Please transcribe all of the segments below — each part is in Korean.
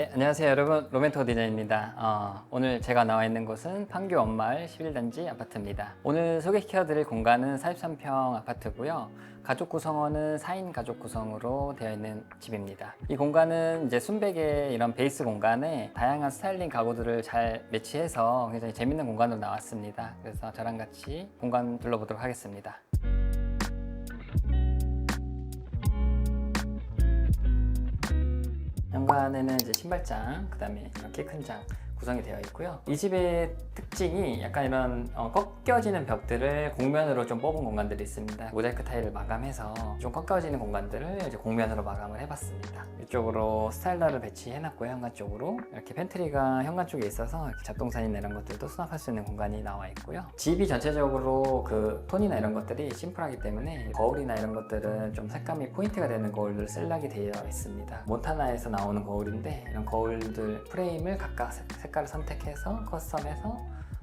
네, 안녕하세요 여러분 로멘토 디자인입니다. 어, 오늘 제가 나와 있는 곳은 판교 원마을 11단지 아파트입니다. 오늘 소개시켜 드릴 공간은 43평 아파트고요. 가족 구성원은 4인 가족 구성으로 되어 있는 집입니다. 이 공간은 이제 순백의 이런 베이스 공간에 다양한 스타일링 가구들을 잘 매치해서 굉장히 재밌는 공간으로 나왔습니다. 그래서 저랑 같이 공간 둘러보도록 하겠습니다. 현관에는 이제 신발장, 그 다음에 이렇게 큰 장 구성이 되어 있고요. 이 집의 특징이 약간 이런 어, 꺾여지는 벽들을 공면으로 좀 뽑은 공간들이 있습니다. 모자이크 타일을 마감해서 좀 꺾여지는 공간들을 이제 공면으로 마감을 해봤습니다. 이쪽으로 스타일러를 배치해놨고요. 현관 쪽으로 이렇게 팬트리가 현관 쪽에 있어서 이렇게 잡동사니나 이런 것들도 수납할 수 있는 공간이 나와 있고요. 집이 전체적으로 그 톤이나 이런 것들이 심플하기 때문에 거울이나 이런 것들은 좀 색감이 포인트가 되는 거울들 셀락이 되어 있습니다. 몬타나에서 나오는 거울인데 이런 거울들 프레임을 각각 색- 색깔을 선택해서 커스텀해서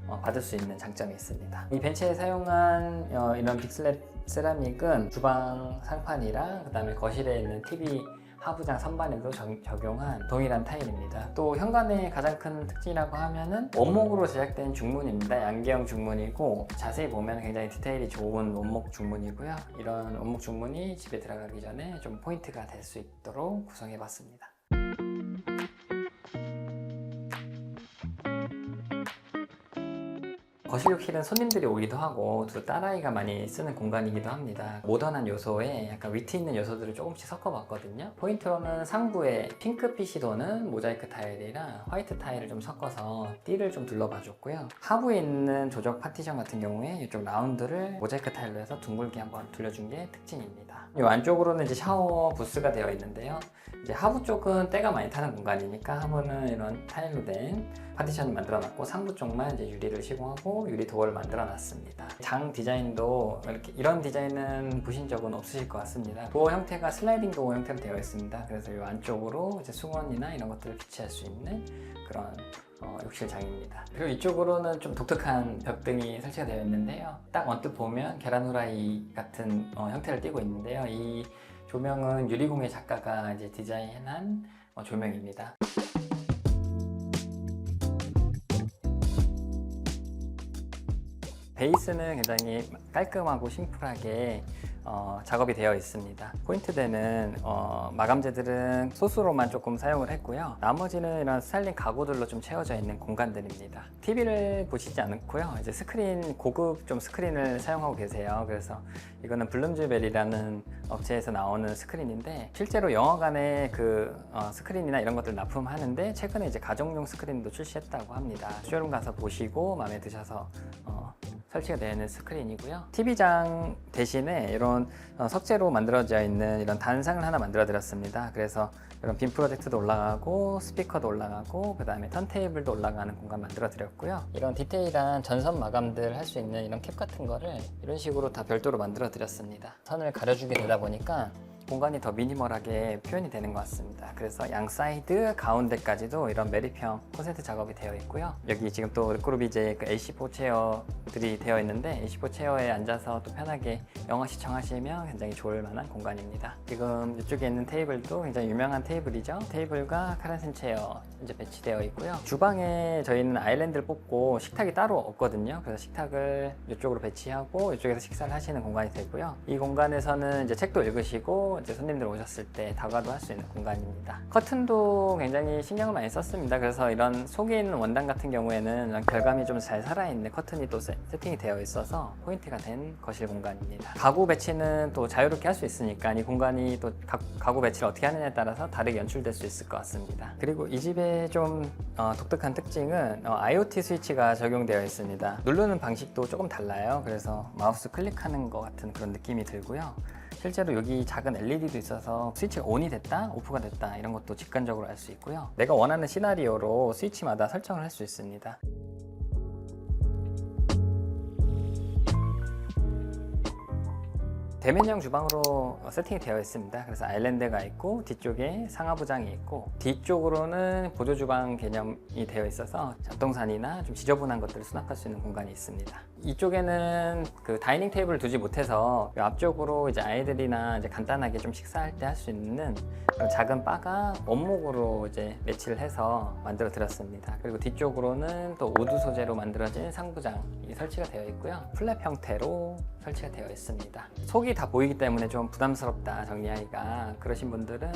어, 받을 수 있는 장점이 있습니다. 이 벤치에 사용한 어, 이런 빅슬랩 세라믹은 주방 상판이랑 그 다음에 거실에 있는 TV 하부장 선반에도 적- 적용한 동일한 타일입니다. 또 현관의 가장 큰 특징이라고 하면은 원목으로 제작된 중문입니다. 양계형 중문이고 자세히 보면 굉장히 디테일이 좋은 원목 중문이고요. 이런 원목 중문이 집에 들어가기 전에 좀 포인트가 될 수 있도록 구성해봤습니다. 거실 욕실은 손님들이 오기도 하고 또 딸아이가 많이 쓰는 공간이기도 합니다. 모던한 요소에 약간 위트 있는 요소들을 조금씩 섞어봤거든요. 포인트로는 상부에 핑크빛이 도는 모자이크 타일이랑 화이트 타일을 좀 섞어서 띠를 좀 둘러봐줬고요. 하부에 있는 조적 파티션 같은 경우에 이쪽 라운드를 모자이크 타일로 해서 둥글게 한번 둘러준 게 특징입니다. 이 안쪽으로는 이제 샤워 부스가 되어 있는데요. 이제 하부 쪽은 때가 많이 타는 공간이니까 하부는 이런 타일로 된 파티션을 만들어 놨고 상부 쪽만 이제 유리를 시공하고 유리 도어를 만들어 놨습니다. 장 디자인도 이렇게 이런 디자인은 보신 적은 없으실 것 같습니다. 도어 형태가 슬라이딩 도어 형태로 되어 있습니다. 그래서 이 안쪽으로 이제 수건이나 이런 것들을 비치할 수 있는 그런 어, 욕실장입니다. 그리고 이쪽으로는 좀 독특한 벽등이 설치가 되어 있는데요. 딱 언뜻 보면 계란 후라이 같은 어, 형태를 띠고 있는데요. 이 조명은 유리공예 작가가 이제 디자인한 어, 조명입니다. 베이스는 굉장히 깔끔하고 심플하게 어, 작업이 되어 있습니다. 포인트 되는 어, 마감재들은 소수로만 조금 사용을 했고요. 나머지는 이런 스타일링 가구들로 좀 채워져 있는 공간들입니다. TV를 보시지 않고요. 이제 스크린 고급 좀 스크린을 사용하고 계세요. 그래서 이거는 블룸즈벨이라는 업체에서 나오는 스크린인데 실제로 영화관에 그 어, 스크린이나 이런 것들 납품하는데 최근에 이제 가정용 스크린도 출시했다고 합니다. 쇼룸 가서 보시고 마음에 드셔서 어, 설치가 되어 있는 스크린이고요. TV장 대신에 이런 어, 석재로 만들어져 있는 이런 단상을 하나 만들어 드렸습니다. 그래서 이런 빔 프로젝트도 올라가고 스피커도 올라가고 그 다음에 턴테이블도 올라가는 공간 만들어 드렸고요. 이런 디테일한 전선 마감들 할 수 있는 이런 캡 같은 거를 이런 식으로 다 별도로 만들어 드렸습니다. 선을 가려주게 되다 보니까 공간이 더 미니멀하게 표현이 되는 것 같습니다. 그래서 양 사이드 가운데까지도 이런 메리평 콘센트 작업이 되어 있고요. 여기 지금 또 르코르비제의 그 A14 체어들이 되어 있는데 A14 체어에 앉아서 또 편하게 영화 시청하시면 굉장히 좋을 만한 공간입니다. 지금 이쪽에 있는 테이블도 굉장히 유명한 테이블이죠. 테이블과 카렌센 체어 이제 배치되어 있고요. 주방에 저희는 아일랜드를 뽑고 식탁이 따로 없거든요. 그래서 식탁을 이쪽으로 배치하고 이쪽에서 식사를 하시는 공간이 되고요. 이 공간에서는 이제 책도 읽으시고 이제 손님들 오셨을 때 다가도 할 수 있는 공간입니다. 커튼도 굉장히 신경을 많이 썼습니다. 그래서 이런 속에 있는 원단 같은 경우에는 결감이 좀 잘 살아있는 커튼이 또 세, 세팅이 되어 있어서 포인트가 된 거실 공간입니다. 가구 배치는 또 자유롭게 할 수 있으니까 이 공간이 또 가, 가구 배치를 어떻게 하느냐에 따라서 다르게 연출될 수 있을 것 같습니다. 그리고 이 집의 좀 어, 독특한 특징은 어, IoT 스위치가 적용되어 있습니다. 누르는 방식도 조금 달라요. 그래서 마우스 클릭하는 것 같은 그런 느낌이 들고요. 실제로 여기 작은 LED도 있어서 스위치가 온이 됐다, 오프가 됐다 이런 것도 직관적으로 알 수 있고요. 내가 원하는 시나리오로 스위치마다 설정을 할 수 있습니다. 대면형 주방으로 어, 세팅이 되어 있습니다. 그래서 아일랜드가 있고 뒤쪽에 상하부장이 있고 뒤쪽으로는 보조 주방 개념이 되어 있어서 잡동산이나 좀 지저분한 것들을 수납할 수 있는 공간이 있습니다. 이쪽에는 그 다이닝 테이블을 두지 못해서 이 앞쪽으로 이제 아이들이나 이제 간단하게 좀 식사할 때 할 수 있는 작은 바가 원목으로 이제 매치를 해서 만들어 드렸습니다. 그리고 뒤쪽으로는 또 우드 소재로 만들어진 상부장이 설치가 되어 있고요. 플랩 형태로 설치가 되어 있습니다. 속이 다 보이기 때문에 좀 부담스럽다 정리하기가 그러신 분들은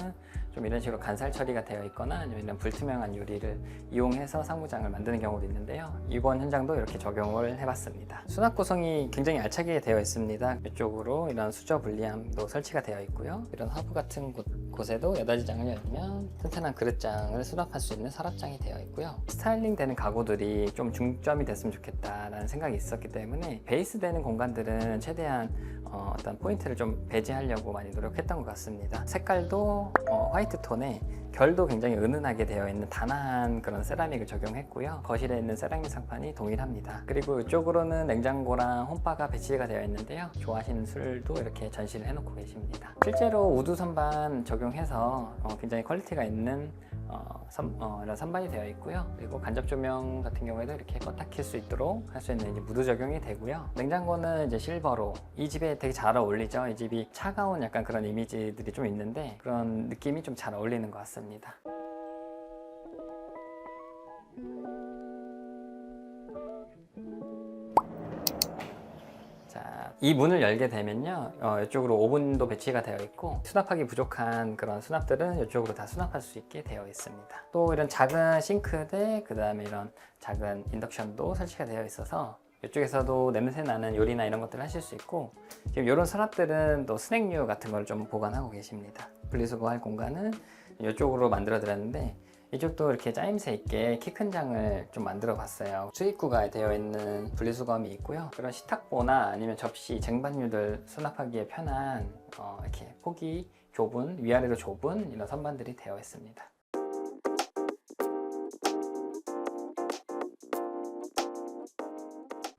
좀 이런 식으로 간살 처리가 되어 있거나 아니면 이런 불투명한 유리를 이용해서 상부장을 만드는 경우도 있는데요. 이번 현장도 이렇게 적용을 해봤습니다. 수납 구성이 굉장히 알차게 되어 있습니다. 이쪽으로 이런 수저 분리함도 설치가 되어 있고요. 이런 하부 같은 곳, 곳에도 여닫이장을 열면 튼튼한 그릇장을 수납할 수 있는 서랍장이 되어 있고요. 스타일링 되는 가구들이 좀 중점이 됐으면 좋겠다라는 생각이 있었기 때문에 베이스 되는 공간들은 최대한 어, 떤 포인트를 좀 배제하려고 많이 노력했던 것 같습니다. 색깔도 어, 화이트 톤에 결도 굉장히 은은하게 되어 있는 단아한 그런 세라믹을 적용했고요. 거실에 있는 세라믹 상판이 동일합니다. 그리고 이쪽으로는 냉장고랑 홈바가 배치가 되어 있는데요. 좋아하시는 술도 이렇게 전시를 해놓고 계십니다. 실제로 우드 선반 적용해서 어, 굉장히 퀄리티가 있는 어, 선, 어, 이런 선반이 되어 있고요. 그리고 간접 조명 같은 경우에도 이렇게 껐다 킬 수 있도록 할 수 있는 이제 무드 적용이 되고요. 냉장고는 이제 실버로 이 집에 되게 잘 어울리죠. 이 집이 차가운 약간 그런 이미지들이 좀 있는데 그런 느낌이 좀 잘 어울리는 것 같습니다. 자, 이 문을 열게 되면요. 어, 이쪽으로 오븐도 배치가 되어 있고 수납하기 부족한 그런 수납들은 이쪽으로 다 수납할 수 있게 되어 있습니다. 또 이런 작은 싱크대, 그 다음에 이런 작은 인덕션도 설치가 되어 있어서 이쪽에서도 냄새 나는 요리나 이런 것들을 하실 수 있고 지금 이런 서랍들은 또 스낵류 같은 걸 좀 보관하고 계십니다. 분리수거할 공간은 이쪽으로 만들어 드렸는데 이쪽도 이렇게 짜임새 있게 키 큰 장을 좀 만들어 봤어요. 수입구가 되어 있는 분리수거함이 있고요. 그런 식탁보나 아니면 접시, 쟁반류들 수납하기에 편한 어, 이렇게 폭이 좁은 위아래로 좁은 이런 선반들이 되어 있습니다.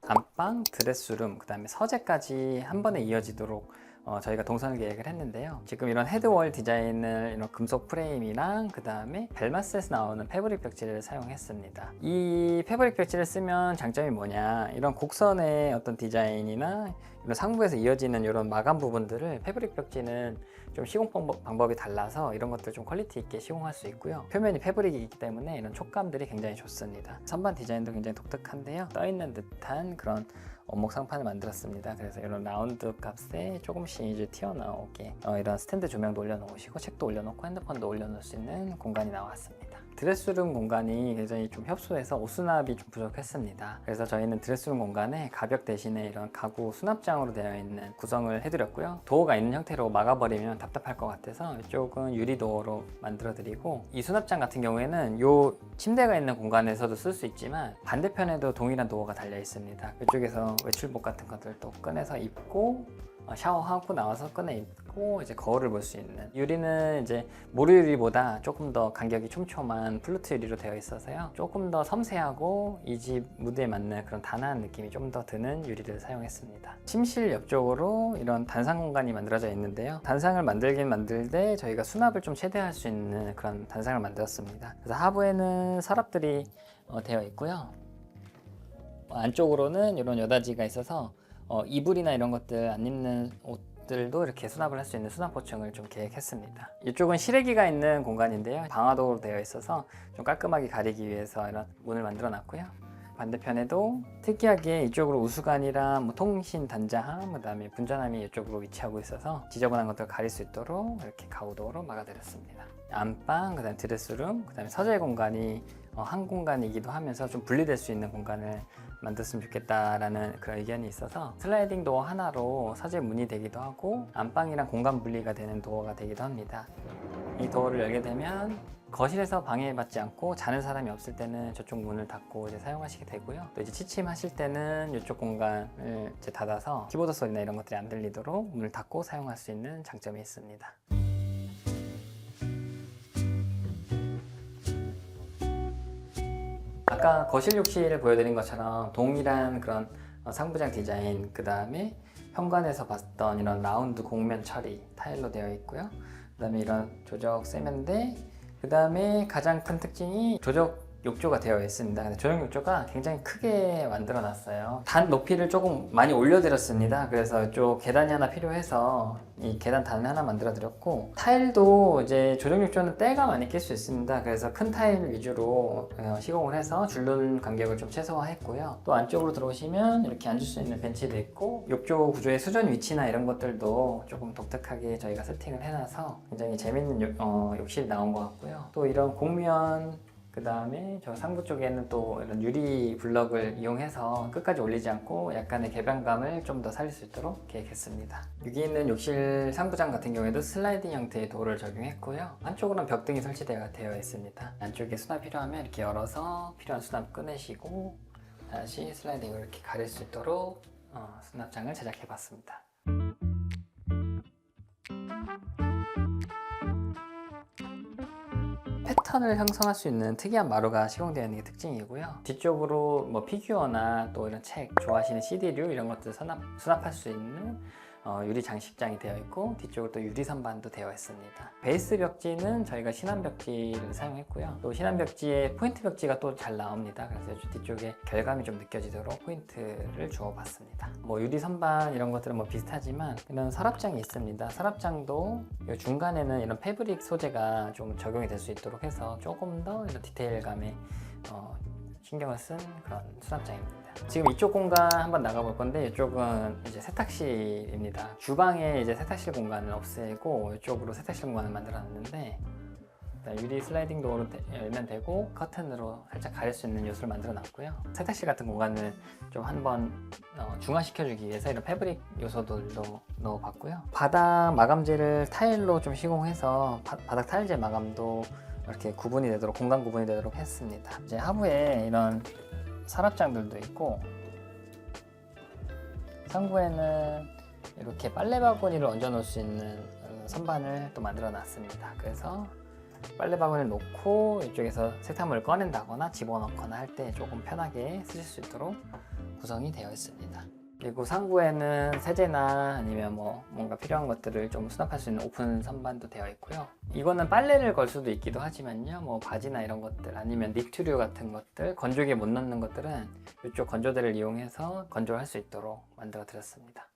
안방, 드레스룸, 그 다음에 서재까지 한 번에 이어지도록 어, 저희가 동선을 계획을 했는데요. 지금 이런 헤드월 디자인을 이런 금속 프레임이랑 그 다음에 벨마스에서 나오는 패브릭 벽지를 사용했습니다. 이 패브릭 벽지를 쓰면 장점이 뭐냐? 이런 곡선의 어떤 디자인이나 이런 상부에서 이어지는 이런 마감 부분들을 패브릭 벽지는 좀 시공 방법, 방법이 달라서 이런 것들 좀 퀄리티 있게 시공할 수 있고요. 표면이 패브릭이기 때문에 이런 촉감들이 굉장히 좋습니다. 선반 디자인도 굉장히 독특한데요. 떠 있는 듯한 그런 원목 상판을 만들었습니다. 그래서 이런 라운드 값에 조금씩 이제 튀어나오게 어, 이런 스탠드 조명도 올려놓으시고 책도 올려놓고 핸드폰도 올려놓을 수 있는 공간이 나왔습니다. 드레스룸 공간이 굉장히 좀 협소해서 옷 수납이 좀 부족했습니다. 그래서 저희는 드레스룸 공간에 가벽 대신에 이런 가구 수납장으로 되어 있는 구성을 해드렸고요. 도어가 있는 형태로 막아버리면 답답할 것 같아서 이쪽은 유리 도어로 만들어드리고 이 수납장 같은 경우에는 이 침대가 있는 공간에서도 쓸 수 있지만 반대편에도 동일한 도어가 달려 있습니다. 이쪽에서 외출복 같은 것들도 꺼내서 입고 어, 샤워하고 나와서 꺼내 입고 이제 거울을 볼 수 있는. 유리는 이제 모루 유리보다 조금 더 간격이 촘촘한 플루트 유리로 되어 있어서요. 조금 더 섬세하고 이 집 무드에 맞는 그런 단아한 느낌이 좀 더 드는 유리를 사용했습니다. 침실 옆쪽으로 이런 단상 공간이 만들어져 있는데요. 단상을 만들긴 만들되 저희가 수납을 좀 최대화할 수 있는 그런 단상을 만들었습니다. 그래서 하부에는 서랍들이 어, 되어 있고요. 어, 안쪽으로는 이런 여닫이가 있어서 어, 이불이나 이런 것들 안 입는 옷들도 이렇게 수납을 할 수 있는 수납 보충을 좀 계획했습니다. 이쪽은 실외기가 있는 공간인데요. 방화도로 되어 있어서 좀 깔끔하게 가리기 위해서 이런 문을 만들어 놨고요. 반대편에도 특이하게 이쪽으로 우수관이랑 뭐 통신 단자함, 그다음에 분전함이 이쪽으로 위치하고 있어서 지저분한 것들을 가릴 수 있도록 이렇게 가우도어로 막아드렸습니다. 안방, 그다음 드레스룸, 그다음에 서재 공간이 어, 한 공간이기도 하면서 좀 분리될 수 있는 공간을 만들었으면 좋겠다라는 그런 의견이 있어서 슬라이딩 도어 하나로 서재 문이 되기도 하고 안방이랑 공간 분리가 되는 도어가 되기도 합니다. 이 도어를 열게 되면 거실에서 방해받지 않고 자는 사람이 없을 때는 저쪽 문을 닫고 이제 사용하시게 되고요. 또 이제 취침하실 때는 이쪽 공간을 이제 닫아서 키보드 소리나 이런 것들이 안 들리도록 문을 닫고 사용할 수 있는 장점이 있습니다. 아까 거실 욕실을 보여드린 것처럼 동일한 그런 어, 상부장 디자인 그 다음에 현관에서 봤던 이런 라운드 곡면 처리 타일로 되어 있고요. 그 다음에 이런 조적 세면대, 그 다음에 가장 큰 특징이 조적 욕조가 되어 있습니다. 근데 조적 욕조가 굉장히 크게 만들어 놨어요. 단 높이를 조금 많이 올려드렸습니다. 그래서 이쪽 계단이 하나 필요해서 이 계단 단을 하나 만들어 드렸고 타일도 이제 조적 욕조는 때가 많이 낄 수 있습니다. 그래서 큰 타일 위주로 어, 시공을 해서 줄눈 간격을 좀 최소화했고요. 또 안쪽으로 들어오시면 이렇게 앉을 수 있는 벤치도 있고 욕조 구조의 수전 위치나 이런 것들도 조금 독특하게 저희가 세팅을 해놔서 굉장히 재밌는 욕, 어, 욕실이 나온 것 같고요. 또 이런 곡면 그 다음에 저 상부 쪽에는 또 이런 유리 블럭을 이용해서 끝까지 올리지 않고 약간의 개방감을 좀 더 살릴 수 있도록 계획했습니다. 여기 있는 욕실 상부장 같은 경우에도 슬라이딩 형태의 도어를 적용했고요. 한쪽으로는 벽등이 설치되어 되어 있습니다. 안쪽에 수납 필요하면 이렇게 열어서 필요한 수납 꺼내시고 다시 슬라이딩을 이렇게 가릴 수 있도록 어, 수납장을 제작해 봤습니다. 패턴을 형성할 수 있는 특이한 마루가 시공되어 있는 게 특징이고요. 뒤쪽으로 뭐 피규어나 또 이런 책, 좋아하시는 CD류 이런 것들 수납, 수납할 수 있는 어, 유리 장식장이 되어 있고 뒤쪽으로 또 유리 선반도 되어 있습니다. 베이스 벽지는 저희가 신한 벽지를 사용했고요. 또 신한 벽지에 포인트 벽지가 또 잘 나옵니다. 그래서 뒤쪽에 결감이 좀 느껴지도록 포인트를 주어봤습니다. 뭐 유리 선반 이런 것들은 뭐 비슷하지만 이런 서랍장이 있습니다. 서랍장도 이 중간에는 이런 패브릭 소재가 좀 적용이 될 수 있도록 해서 조금 더 이런 디테일감에 어, 신경을 쓴 그런 수납장입니다. 지금 이쪽 공간 한번 나가볼 건데 이쪽은 이제 세탁실입니다. 주방에 이제 세탁실 공간을 없애고 이쪽으로 세탁실 공간을 만들어놨는데 유리 슬라이딩 도어로 되- 열면 되고 커튼으로 살짝 가릴 수 있는 요소를 만들어 놨고요. 세탁실 같은 공간을 좀 한번 어, 중화시켜 주기 위해서 이런 패브릭 요소들도 넣어 봤고요. 바닥 마감재를 타일로 좀 시공해서 바, 바닥 타일재 마감도 이렇게 구분이 되도록 공간 구분이 되도록 했습니다. 이제 하부에 이런 서랍장들도 있고 상부에는 이렇게 빨래 바구니를 얹어 놓을 수 있는 어, 선반을 또 만들어 놨습니다. 그래서 빨래 바구니를 놓고 이쪽에서 세탁물을 꺼낸다거나 집어넣거나 할 때 조금 편하게 쓰실 수 있도록 구성이 되어 있습니다. 그리고 상부에는 세제나 아니면 뭐 뭔가 필요한 것들을 좀 수납할 수 있는 오픈 선반도 되어 있고요. 이거는 빨래를 걸 수도 있기도 하지만요. 뭐 바지나 이런 것들 아니면 니트류 같은 것들 건조기에 못 넣는 것들은 이쪽 건조대를 이용해서 건조할 수 있도록 만들어 드렸습니다.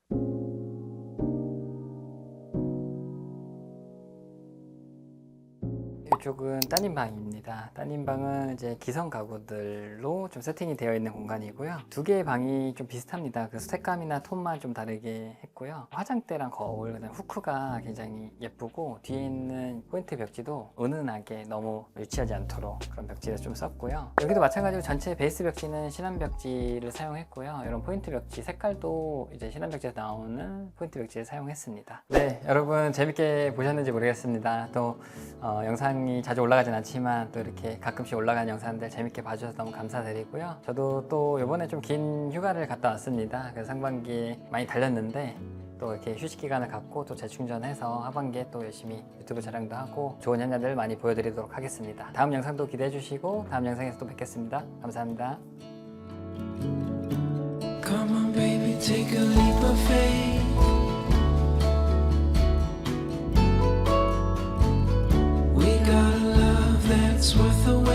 이쪽은 따님 방입니다. 따님 방은 이제 기성 가구들로 좀 세팅이 되어 있는 공간이고요. 두 개의 방이 좀 비슷합니다. 그 색감이나 톤만 좀 다르게 했고요. 화장대랑 거울, 그다음 후크가 굉장히 예쁘고 뒤에 있는 포인트 벽지도 은은하게 너무 유치하지 않도록 그런 벽지를 좀 썼고요. 여기도 마찬가지로 전체 베이스 벽지는 신한 벽지를 사용했고요. 이런 포인트 벽지 색깔도 이제 신한 벽지에서 나오는 포인트 벽지를 사용했습니다. 네, 여러분 재밌게 보셨는지 모르겠습니다. 또 어, 영상이 자주 올라가진 않지만 또 이렇게 가끔씩 올라가는 영상들 재밌게 봐주셔서 너무 감사드리고요. 저도 또 이번에 좀 긴 휴가를 갔다 왔습니다. 그래서 상반기에 많이 달렸는데 또 이렇게 휴식 기간을 갖고 또 재충전해서 하반기에 또 열심히 유튜브 촬영도 하고 좋은 현장들 많이 보여드리도록 하겠습니다. 다음 영상도 기대해 주시고 다음 영상에서 또 뵙겠습니다. 감사합니다. it's worth a